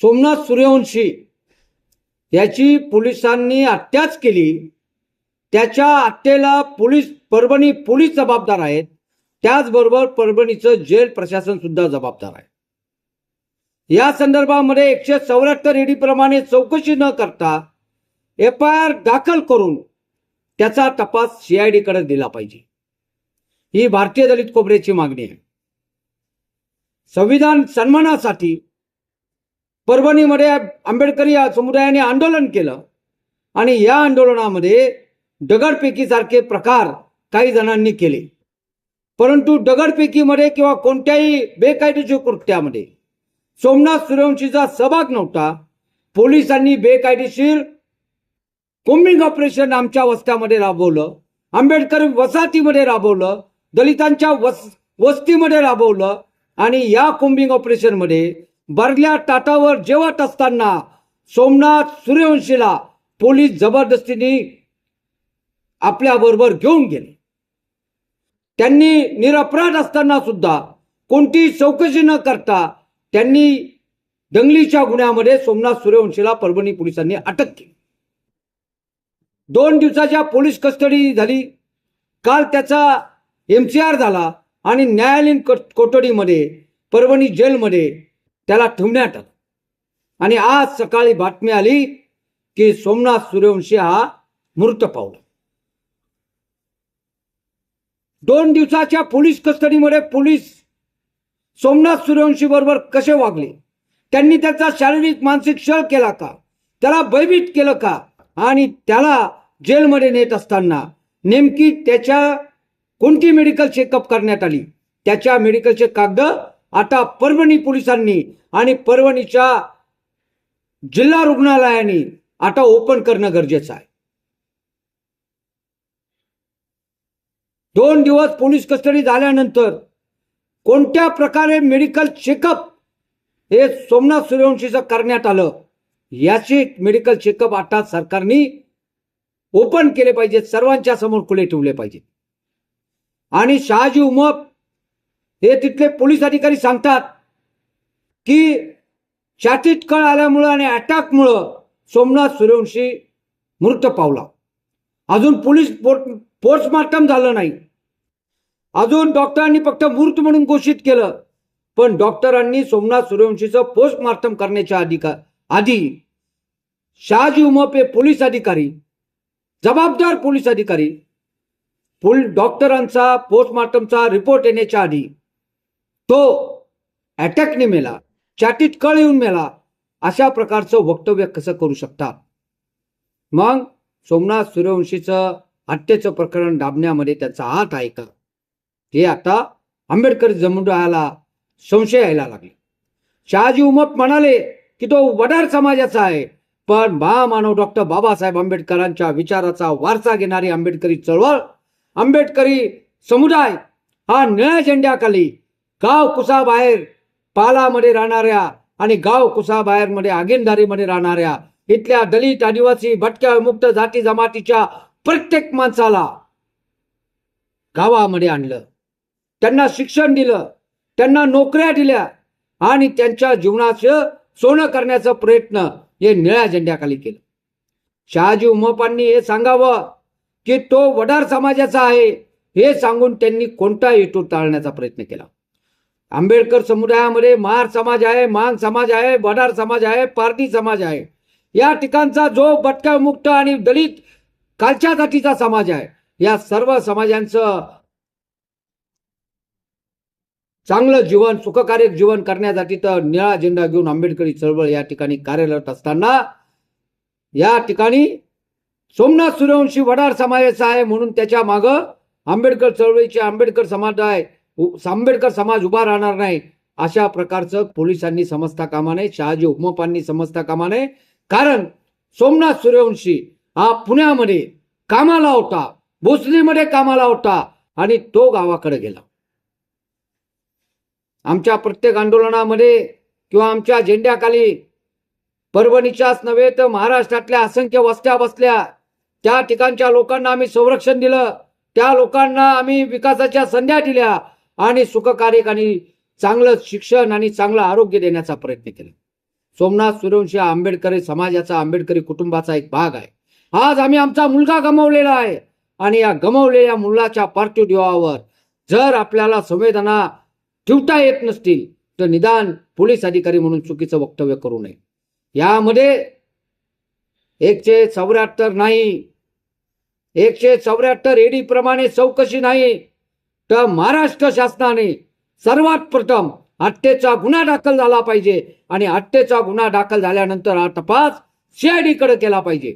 सोमनाथ सूर्यवंशी याची पोलिसांनी हत्याच केली. त्याच्या हत्येला पोलीस परभणी पोलीस जबाबदार आहेत. त्याचबरोबर परभणीचं जेल प्रशासन सुद्धा जबाबदार आहे. या संदर्भामध्ये एकशे चौऱ्याहत्तर ईडी प्रमाणे चौकशी न करता एफ आय आर दाखल करून त्याचा तपास सीआयडीकडे दिला पाहिजे. ही भारतीय दलित कोबऱ्याची मागणी आहे. संविधान सन्मानासाठी परभणीमध्ये आंबेडकरी या समुदायाने आंदोलन केलं. आणि या आंदोलनामध्ये दगडफेकीसारखे प्रकार काही जणांनी केले. परंतु दगडफेकीमध्ये किंवा कोणत्याही बेकायदेशीर कृत्यामध्ये सोमनाथ सूर्यवंशीचा सहभाग नव्हता. पोलिसांनी बेकायदेशीर कोम्बिंग ऑपरेशन आमच्या वस्त्यामध्ये राबवलं. आंबेडकर वसाहतीमध्ये राबवलं. दलितांच्या वस वस्तीमध्ये राबवलं. आणि या कोम्बिंग ऑपरेशनमध्ये बरल्या टाटावर जेवत असताना सोमनाथ सूर्यवंशीला पोलीस जबरदस्तीने आपल्याबरोबर घेऊन गेले. त्यांनी निरपराध असताना सुद्धा कोणतीही चौकशी न करता त्यांनी दंगलीच्या गुन्ह्यामध्ये सोमनाथ सूर्यवंशीला परभणी पोलिसांनी अटक केली. दोन दिवसाच्या पोलीस कस्टडी झाली. काल त्याचा एम झाला आणि न्यायालयीन कोठडीमध्ये परभणी जेलमध्ये त्याला ठेवण्यात आलं. आणि आज सकाळी बातमी आली की सोमनाथ सूर्यवंशी हा मृत पावला. दोन दिवसाच्या पोलीस कस्टडीमध्ये पोलीस सोमनाथ सूर्यवंशी बरोबर कसे वागले? त्यांनी त्याचा शारीरिक मानसिक छळ केला का? त्याला भयभीत केलं का? आणि त्याला जेलमध्ये नेत असताना नेमकी त्याच्या कोणती मेडिकल चेकअप करण्यात आली? त्याच्या मेडिकलचे कागद आता परभणी पोलिसांनी आणि परभणीच्या जिल्हा रुग्णालयाने आता ओपन करणं गरजेचं आहे. दोन दिवस पोलीस कस्टडी झाल्यानंतर कोणत्या प्रकारे मेडिकल चेकअप हे सोमनाथ सूर्यवंशीचं करण्यात आलं याचे मेडिकल चेकअप आता सरकारने ओपन केले पाहिजेत सर्वांच्या समोर खुले ठेवले पाहिजेत. आणि शहाजी उमप हे तिथले पोलीस अधिकारी सांगतात की छातीत कळ आल्यामुळं आणि अटॅकमुळं सोमनाथ सूर्यवंशी मृत पावला. अजून पोलीस पोस्टमार्टम झालं नाही. अजून डॉक्टरांनी फक्त मृत म्हणून घोषित केलं. पण डॉक्टरांनी सोमनाथ सूर्यवंशीचं पोस्टमार्टम करण्याच्या अधिकार आधी शहाजी उमप हे पोलीस अधिकारी जबाबदार पोलीस अधिकारी पोल डॉक्टरांचा पोस्टमार्टमचा रिपोर्ट येण्याच्या आधी तो अटॅकने मेला चाटीत कळ येऊन मेला अशा प्रकारचं वक्तव्य कसं करू शकतात मग सोमनाथ सूर्यवंशीचं हत्येचं प्रकरण दाबण्यामध्ये त्याचा हात आहे का? ते आता आंबेडकर समुदायाला संशय यायला लागले. शहाजी उमप म्हणाले की तो वडार समाजाचा आहे पण महामानव डॉक्टर बाबासाहेब आंबेडकरांच्या विचाराचा वारसा घेणारी आंबेडकरी चळवळ आंबेडकरी समुदाय हा निळ्या झेंड्याखाली गाव कुसाबाहेर पालामध्ये राहणाऱ्या आणि गाव कुसाबाहेरमध्ये राहणाऱ्या इथल्या दलित आदिवासी भटक्या मुक्त जाती जमातीच्या प्रत्येक माणसाला गावामध्ये आणलं. त्यांना शिक्षण दिलं. त्यांना नोकऱ्या दिल्या. आणि त्यांच्या जीवनाचं सोनं करण्याचा प्रयत्न हे निळ्या झेंड्याखाली केलं. शहाजी उमपांनी हे सांगावं की तो वडार समाजाचा आहे हे सांगून त्यांनी कोणता हेतू टाळण्याचा प्रयत्न केला. आंबेडकर समुदायामध्ये महार समाज आहे मान समाज आहे वडार समाज आहे पारधी समाज आहे. या ठिकाणचा जो भटका मुक्त आणि दलित कालच्या जातीचा समाज आहे या सर्व समाजांचं चांगलं जीवन सुखकारक जीवन करण्यासाठी तर निळा झेंडा घेऊन आंबेडकरी चळवळ या ठिकाणी कार्यरत असताना या ठिकाणी सोमनाथ सूर्यवंशी वडार समाजाचा आहे म्हणून त्याच्या मागं आंबेडकर चळवळीचे आंबेडकर समाज आहे. आंबेडकर समाज उभा राहणार नाही अशा प्रकारचं पोलिसांनी समजता कामा नये शहाजी उमपांनी समजता कामा नये. कारण सोमनाथ सूर्यवंशी हा पुण्यामध्ये कामाला होता भोसलीमध्ये कामाला होता आणि तो गावाकडे गेला. आमच्या प्रत्येक आंदोलनामध्ये किंवा आमच्या झेंड्याखाली परभणीच्याच नव्हे तर महाराष्ट्रातल्या असंख्य वस्त्या बसल्या. त्या ठिकाणच्या लोकांना आम्ही संरक्षण दिलं त्या लोकांना आम्ही विकासाच्या संध्या दिल्या. आणि सुखकारक आणि चांगलं शिक्षण आणि चांगलं आरोग्य देण्याचा प्रयत्न केला. सोमनाथ सूर्यवंशी आंबेडकरी समाजाचा आंबेडकरी कुटुंबाचा एक भाग आहे. आज आम्ही आमचा मुलगा गमावलेला आहे. आणि या गमावलेल्या मुलाच्या पार्थिव देवावर जर आपल्याला संवेदना ठेवता येत नसतील तर निदान पोलीस अधिकारी म्हणून चुकीचं वक्तव्य करू नये. यामध्ये एकशे चौऱ्याहत्तर नाही. एकशे चौऱ्याहत्तर एडी प्रमाणे चौकशी नाही. तर महाराष्ट्र शासनाने सर्वात प्रथम हत्येचा गुन्हा दाखल झाला पाहिजे आणि हत्येचा गुन्हा दाखल झाल्यानंतर हा तपास सीआयडीकडे केला पाहिजे.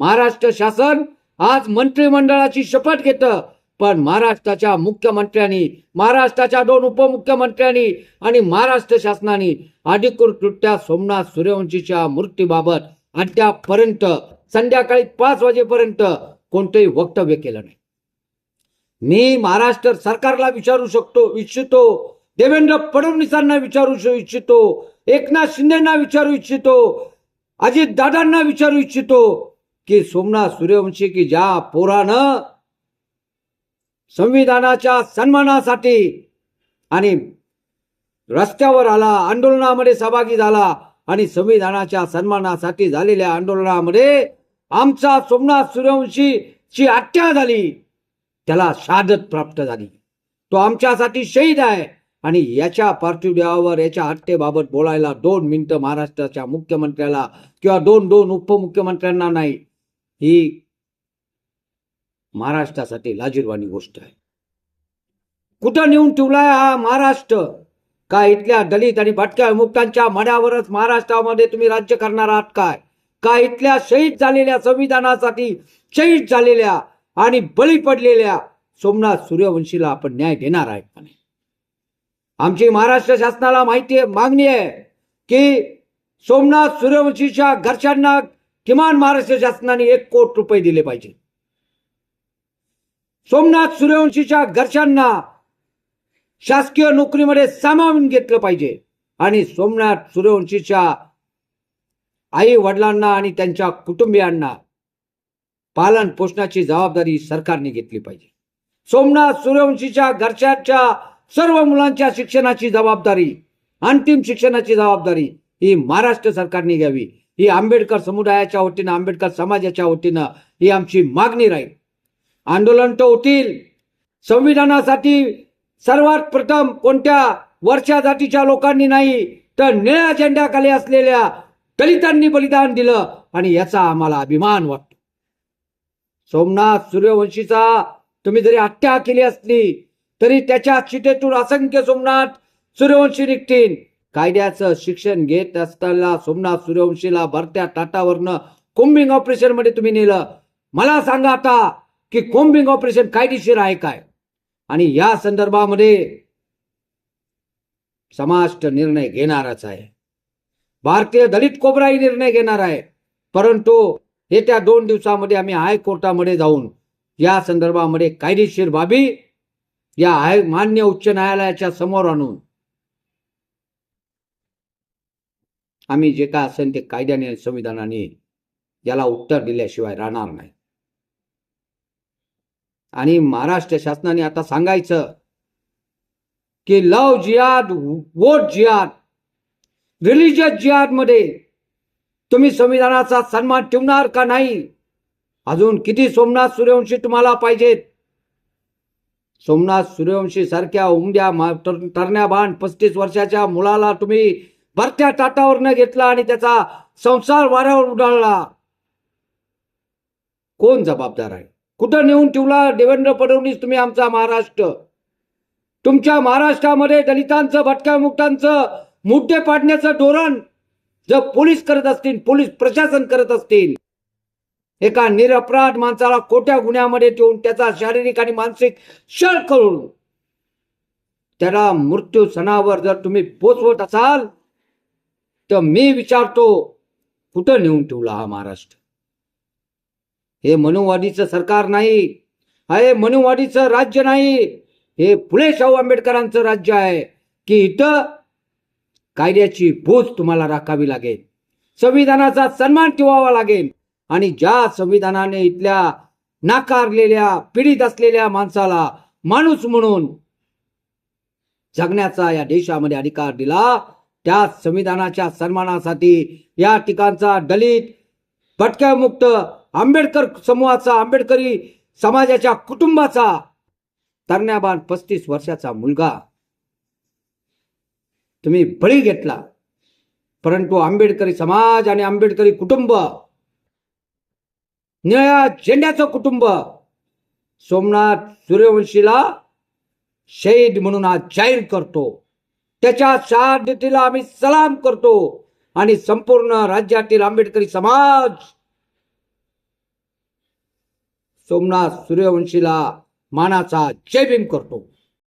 महाराष्ट्र शासन आज मंत्रिमंडळाची शपथ घेतं पण महाराष्ट्राच्या मुख्यमंत्र्यांनी महाराष्ट्राच्या दोन उपमुख्यमंत्र्यांनी आणि महाराष्ट्र शासनाने अधिकृतरित्या सोमनाथ सूर्यवंशीच्या मृत्यूबाबत अद्यापपर्यंत संध्याकाळी पाच वाजेपर्यंत कोणतंही वक्तव्य केलं नाही. मी महाराष्ट्र सरकारला विचारू शकतो इच्छितो. देवेंद्र फडणवीसांना विचारू इच्छितो. एकनाथ शिंदेना विचारू इच्छितो. अजित दादांना विचारू इच्छितो. की सोमनाथ सूर्यवंशी की ज्या पोरानं संविधानाच्या सन्मानासाठी आणि रस्त्यावर आला आंदोलनामध्ये सहभागी झाला आणि संविधानाच्या सन्मानासाठी झालेल्या आंदोलनामध्ये आमचा सोमनाथ सूर्यवंशी ची हत्या झाली. त्याला शादत प्राप्त झाली. तो आमच्यासाठी शहीद आहे आणि याच्या पार्थिवावर याच्या हत्येबाबत बोलायला दोन मिनिटं महाराष्ट्राच्या मुख्यमंत्र्याला किंवा दोन दोन उपमुख्यमंत्र्यांना नाही. ही महाराष्ट्रासाठी लाजीरवाणी गोष्ट आहे. कुठं नेऊन ठेवलाय हा महाराष्ट्र? का इथल्या दलित आणि भटक्या विमुक्तांच्या मड्यावरच महाराष्ट्रामध्ये तुम्ही राज्य करणार आहात काय? का इथल्या शहीद झालेल्या संविधानासाठी शहीद झालेल्या आणि बळी पडलेल्या सोमनाथ सूर्यवंशीला आपण न्याय देणार आहे का नाही? आमची महाराष्ट्र शासनाला माहिती आहे मागणी आहे की सोमनाथ सूर्यवंशीच्या घरच्यांना किमान महाराष्ट्र शासनाने एक कोट रुपये दिले पाहिजे. सोमनाथ सूर्यवंशीच्या घरच्यांना शासकीय नोकरीमध्ये सामावून घेतलं पाहिजे आणि सोमनाथ सूर्यवंशीच्या आई वडिलांना आणि त्यांच्या कुटुंबियांना पालन पोषणाची जबाबदारी सरकारने घेतली पाहिजे. सोमनाथ सूर्यवंशीच्या घरच्याच्या सर्व मुलांच्या शिक्षणाची जबाबदारी अंतिम शिक्षणाची जबाबदारी ही महाराष्ट्र सरकारने घ्यावी. ही आंबेडकर समुदायाच्या वतीनं आंबेडकर समाजाच्या वतीनं ही आमची मागणी राहील. आंदोलन तर होतील. संविधानासाठी सर्वात प्रथम कोणत्या वरच्या जातीच्या लोकांनी नाही तर निळ्या झेंड्याखाली असलेल्या दलितांनी बलिदान दिलं आणि याचा आम्हाला अभिमान वाटतो. सोमनाथ सूर्यवंशीचा तुम्ही जरी हत्या केली असली तरी त्याच्या चितेतून असंख्य सोमनाथ सूर्यवंशी निघतील. कायद्याचं शिक्षण घेत असताना सोमनाथ सूर्यवंशीला भरत्या ताटावरनं कोम्बिंग ऑपरेशनमध्ये तुम्ही नेलं. मला सांगा आता की कोम्बिंग ऑपरेशन कायदेशीर आहे काय? आणि या संदर्भामध्ये समाज निर्णय घेणारच आहे. भारतीय दलित कोबराही निर्णय घेणार आहे. परंतु येत्या दोन दिवसामध्ये आम्ही हायकोर्टामध्ये जाऊन या संदर्भामध्ये कायदेशीर बाबी या हाय मान्य उच्च न्यायालयाच्या समोर आणून आम्ही जे काय असेल ते कायद्याने आणि संविधानाने याला उत्तर दिल्याशिवाय राहणार नाही. आणि महाराष्ट्र शासनाने आता सांगायचं की लव जिहाद वोट जिहाद रिलिजियस जिहादमध्ये तुम्ही संविधानाचा सन्मान ठेवणार का नाही? अजून किती सोमनाथ सूर्यवंशी तुम्हाला पाहिजेत? सोमनाथ सूर्यवंशी सारख्या उमद्या तरण्या बाण पस्तीस वर्षाच्या मुलाला तुम्ही भरत्या ताटावर न घेतला आणि त्याचा संसार वाऱ्यावर उडाळला. कोण जबाबदार आहे? कुठं नेऊन ठेवला देवेंद्र फडणवीस तुम्ही आमचा महाराष्ट्र? तुमच्या महाराष्ट्रामध्ये दलितांचं भटक्या मुक्तांचं मुद्दे पाडण्याचं धोरण जर पोलीस करत असतील पोलीस प्रशासन करत असतील एका निरपराध माणसाला खोट्या गुन्ह्यामध्ये ठेवून त्याचा शारीरिक आणि मानसिक छळ करून त्याला मृत्यू सणावर जर तुम्ही पोचवत असाल तर मी विचारतो कुठं नेऊन ठेवला हा महाराष्ट्र? हे मनुवादीचं सरकार नाही हे मनुवादीचं राज्य नाही हे फुले शाहू आंबेडकरांचं राज्य आहे की इथं कायद्याची बोध तुम्हाला राखावी लागेल. संविधानाचा सन्मान ठेवावा लागेल. आणि ज्या संविधानाने इथल्या नाकारलेल्या पीडित असलेल्या माणसाला माणूस म्हणून जगण्याचा या देशामध्ये अधिकार दिला त्या संविधानाच्या सन्मानासाठी या ठिकाणचा दलित भटक्यामुक्त आंबेडकर समूहाचा आंबेडकरी समाजाच्या कुटुंबाचा तरण्याबान पस्तीस वर्षाचा मुलगा तुम्ही बळी घेतला. परंतु आंबेडकरी समाज आणि आंबेडकरी कुटुंब निळ्या झेंड्याचं कुटुंब सोमनाथ सूर्यवंशीला शहीद म्हणून आज जाहीर करतो. त्याच्या शहादतीला आम्ही सलाम करतो आणि संपूर्ण राज्यातील आंबेडकरी समाज सोमनाथ सूर्यवंशीला मानाचा जय भीम करतो.